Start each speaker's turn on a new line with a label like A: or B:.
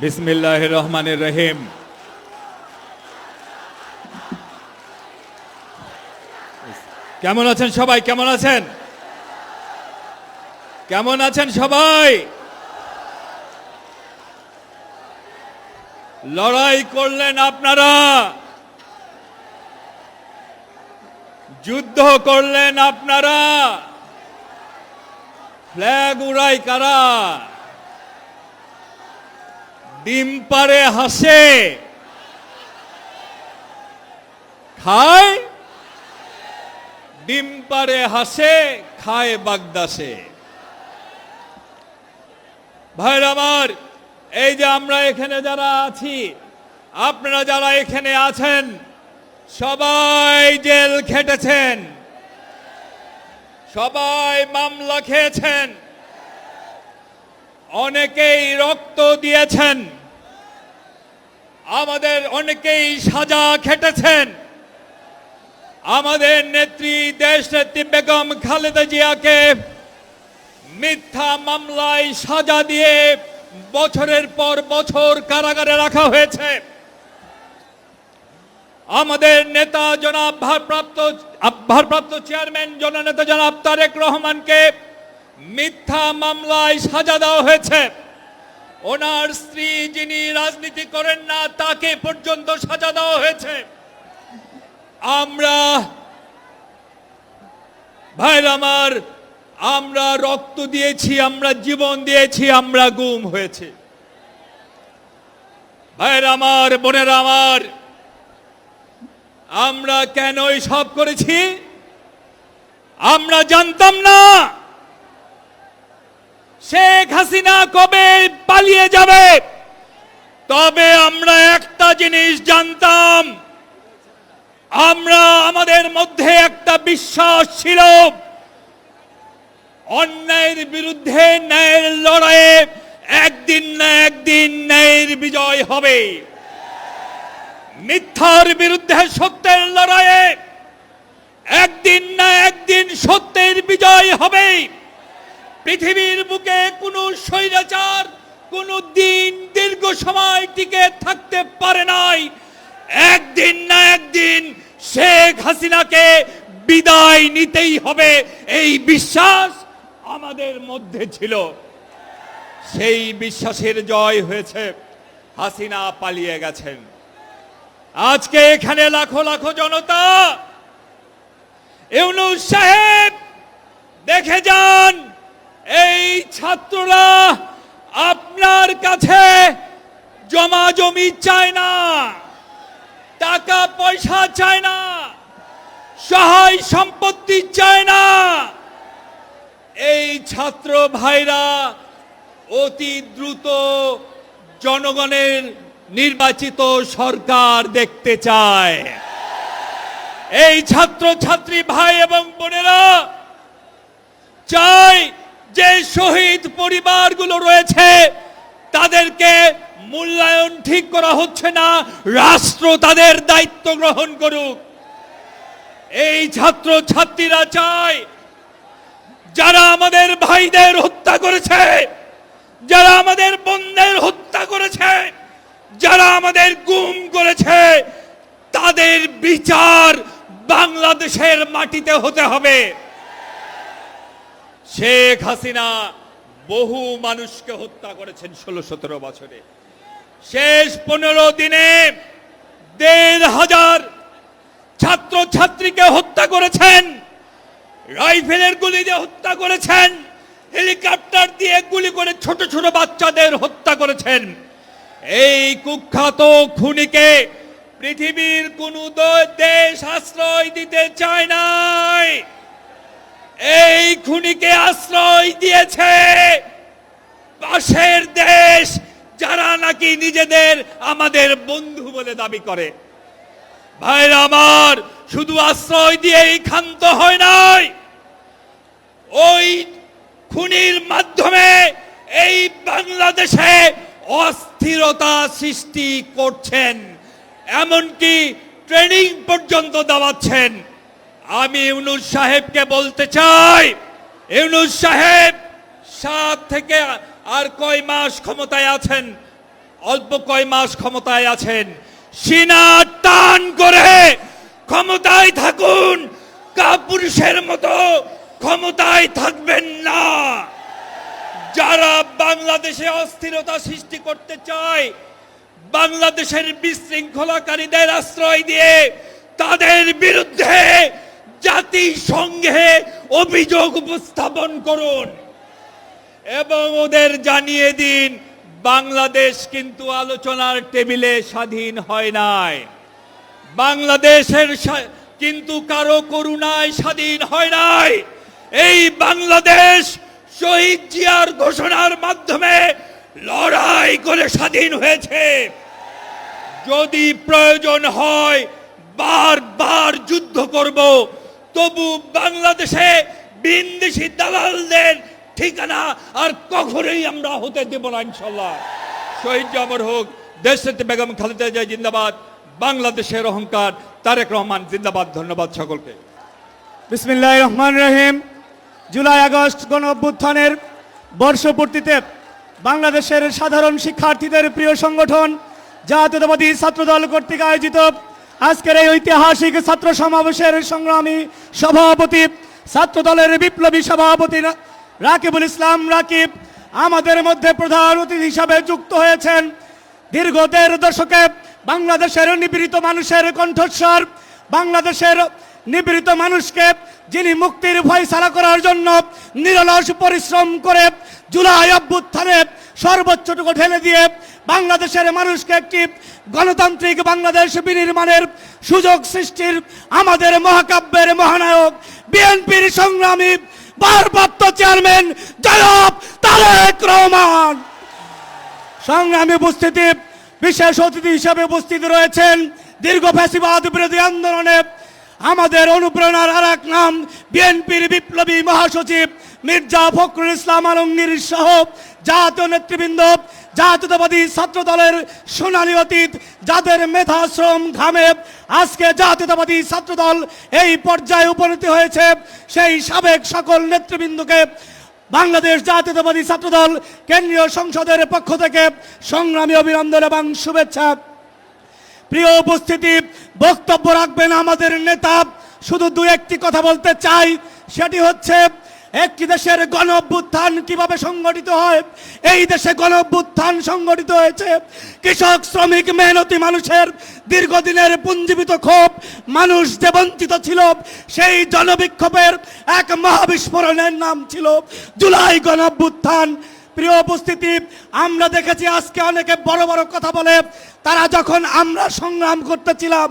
A: বিসমিল্লাহ রহমানের রহিম কেমন আছেন সবাই? কেমন আছেন? কেমন আছেন সবাই? লড়াই করলেন আপনারা। যুদ্ধ করলেন আপনারা। ফ্ল্যাগ উড়াই কারা? ডিম পারে হাসে। খায়? ডিম পারে হাসে, খায় বাগদাসে। ভাইর আমার, এই যে আমরা এখানে যারা আছি, আপনারা যারা এখানে আছেন, সবাই জেল খেটেছেন। সবাই মামলা খেয়েছেন। অনেকেই রক্ত দিয়েছেন। আমাদের অনেকেই সাজা খেটেছেন। আমাদের নেত্রী দেশ নেত্রী বেগম খালেদা জিয়াকে মিথ্যা মামলায় সাজা দিয়ে বছরের পর বছর কারাগারে রাখা হয়েছে। আমাদের নেতা জনাব ভারপ্রাপ্ত ভারপ্রাপ্ত চেয়ারম্যান জননেতা জনাব তারেক রহমানকে মিথ্যা মামলায় সাজা দেওয়া হয়েছে। ওনার স্ত্রী যিনি রাজনীতি করেন না, তাকে পর্যন্ত সাজা দেওয়া হয়েছে। আমরা, ভাইর আমার, আমরা রক্ত দিয়েছি, আমরা জীবন দিয়েছি, আমরা গুম হয়েছে। ভাইর আমার, বোনের আমার আমরা কেন সব করেছি? আমরা জানতাম না। শেখ হাসিনা কবে পালিয়ে যাবে? তবে আমরা একটা জিনিস জানতাম। আমরা আমাদের মধ্যে একটা বিশ্বাস ছিল। অন্যায়ের বিরুদ্ধে ন্যায়ের লড়াইয়ে একদিন না একদিন ন্যায়ের বিজয় হবে। মিথ্যার বিরুদ্ধে সত্যের লড়াইয়ে একদিন না একদিন সত্যের বিজয় হবে। পৃথিবীর বুকে কোনো স্বৈরাচার, কোনো দিন দীর্ঘ সময় টিকে থাকতে পারে নাই। একদিন না একদিন শেখ হাসিনাকে বিদায় নিতেই হবে। এই বিশ্বাস আমাদের মধ্যে ছিল। সেই বিশ্বাসের জয় হয়েছে। হাসিনা পালিয়ে গেছেন। আজকে এখানে লাখো লাখো জনতা, ইউনুস সাহেব, দেখে যান, এই ছাত্ররা আপনার কাছে জমা জমি চায় না, টাকা পয়সা চায় না, সহায় সম্পত্তি চায় না। এই ছাত্র ভাইরা অতি দ্রুত জনগণের নির্বাচিত সরকার দেখতে চায়। এই ছাত্র ছাত্রী ভাই এবং বোনেরা, চাই যে শহীদ পরিবারগুলো রয়েছে, তাদেরকে মূল্যায়ন ঠিক করা হচ্ছে না, রাষ্ট্র তাদের দায়িত্ব গ্রহণ করুক। এই ছাত্র ছাত্রীরা চায়, যারা আমাদের ভাইদের হত্যা করেছে, যারা আমাদের বোনদের হত্যা করেছে যারা আমাদের গুম করেছে তাদের বিচার বাংলাদেশের মাটিতে হতে হবে। শেখ হাসিনা বহু মানুষকে হত্যা করেছেন ষোলো সতেরো বছরে। শেষ পনেরো দিনে দেড় হাজার ছাত্র ছাত্রীকে হত্যা করেছেন, রাইফেলের গুলি দিয়ে হত্যা করেছেন, হেলিকপ্টার দিয়ে গুলি করে ছোট ছোট বাচ্চাদের হত্যা করেছেন। এই কুখ্যাত খুনিকে পৃথিবীর কোন দেশ আশ্রয় দিতে চায় নাই। এই খুনিকে আশ্রয় দিয়েছে পাশের দেশ যারা নাকি নিজেদের আমাদের বন্ধু বলে দাবি করে। ভাইরা আমার, শুধু আশ্রয় দিয়েই ক্ষান্ত হয় নাই। ওই খুনির মাধ্যমে এই বাংলাদেশে অস্থিরতা সৃষ্টি করছেন। এমনকি ট্রেনিং পর্যন্ত দেওয়াচ্ছেন। আমি ইউনুস সাহেবকে বলতে চাই, ইউনুস সাহেব, সাত থেকে আর কয় মাস ক্ষমতায় আছেন? অল্প কয় মাস ক্ষমতায় আছেন। সিনা টান করে ক্ষমতায় থাকুন, কাপুরুষের মতো ক্ষমতায় থাকবেন না। যারা বাংলাদেশে অস্থিরতা সৃষ্টি করতে চায় বাংলাদেশের বিশৃঙ্খলাকারীদের আশ্রয় দিয়ে তাদের বিরুদ্ধে জাতিসংঘে অভিযোগ উপস্থাপন করুন। এবং ওদের জানিয়ে দিন, বাংলাদেশ কিন্তু আলোচনার টেবিলে স্বাধীন হয় নাই। বাংলাদেশের কিন্তু কারও করুণায় স্বাধীন হয় নাই। এই বাংলাদেশ শহীদ জিয়ার ঘোষণার মাধ্যমে লড়াই করে স্বাধীন হয়েছে। যদি প্রয়োজন হয়, বারবার যুদ্ধ করব। তবু বাংলাদেশে বিন্দেশি দালালদের ঠিকানা আর কখনোই আমরা হতে দেব না ইনশাল্লাহ শহীদ জামর হোক, দেশনেত্রী বেগম খালেদা জিয়া জিন্দাবাদ, বাংলাদেশের অহংকার, তারেক রহমান জিন্দাবাদ, ধন্যবাদ সকলকে।
B: বিসমিল্লাহ রহমান রহিম। জুলাই আগস্ট গণ অভ্যুত্থানের বর্ষপূর্তিতে বাংলাদেশের সাধারণ শিক্ষার্থীদের প্রিয় সংগঠন জাতীয়তাবাদী ছাত্রদল কর্তৃক আয়োজিত আজকের এই ঐতিহাসিক ছাত্র সমাবেশের সংগ্রামী সভাপতি, ছাত্রদলের বিপ্লবী সভাপতি রাকিবুল ইসলাম রাকিব আমাদের মধ্যে প্রধান অতিথি হিসাবে যুক্ত হয়েছেন। দীর্ঘ দেড় দশকে বাংলাদেশের নিপীড়িত মানুষের কণ্ঠস্বর, বাংলাদেশের নিপীড়িত মানুষকে যিনি মুক্তির ভয় সারা করার জন্য নিরলস পরিশ্রম করে জুলাই অভ্যুত্থানে সর্বোচ্চটুকু ঢেলে দিয়ে বাংলাদেশের মানুষকে একটি গণতান্ত্রিক বাংলাদেশ বিনির্মাণের সুযোগ সৃষ্টির আমাদের মহাকাব্যের মহানায়ক বিএনপির সংগ্রামী ভারপ্রাপ্ত চেয়ারম্যান জনাব তারেক রহমান। সংগ্রামী উপস্থিতি, বিশেষ অতিথি হিসেবে উপস্থিত রয়েছেন দীর্ঘ ফ্যাসিবাদ বিরোধী আন্দোলনে আমাদের অনুপ্রেরণার আর এক নাম বিএনপির বিপ্লবী মহাসচিব মির্জা ফখরুল ইসলাম আলমগীর সহ জাতীয় নেতৃবৃন্দ, জাতীয়তাবাদী ছাত্র দলের সোনালী অতীত, যাদের মেধা শ্রম ঘামে, আজকে জাতীয়তাবাদী ছাত্র দল এই পর্যায়ে উপনীত হয়েছে। সেই সাবেক সকল নেতৃবৃন্দকে বাংলাদেশ জাতীয়তাবাদী ছাত্রদল কেন্দ্রীয় সংসদের পক্ষ থেকে সংগ্রামী অভিনন্দন এবং শুভেচ্ছা। প্রিয় উপস্থিতি, বক্তব্য রাখবেন আমাদের নেতা। শুধু দু একটি কথা বলতে চাই, সেটি হচ্ছে একটি দেশের গণ অভ্যুত্থান কীভাবে সংগঠিত হয়? এই দেশে গণ অভ্যুত্থান সংগঠিত হয়েছে। কৃষক, শ্রমিক, মেহনতি মানুষের দীর্ঘদিনের পুঞ্জীবিত ক্ষোভ, মানুষ যে বঞ্চিত ছিল, সেই জনবিক্ষোভের এক মহাবিস্ফোরণের নাম ছিল জুলাই গণ অভ্যুত্থান প্রিয় উপস্থিতি, আমরা দেখেছি আজকে অনেকে বড় বড় কথা বলে, তারা যখন আমরা সংগ্রাম করতেছিলাম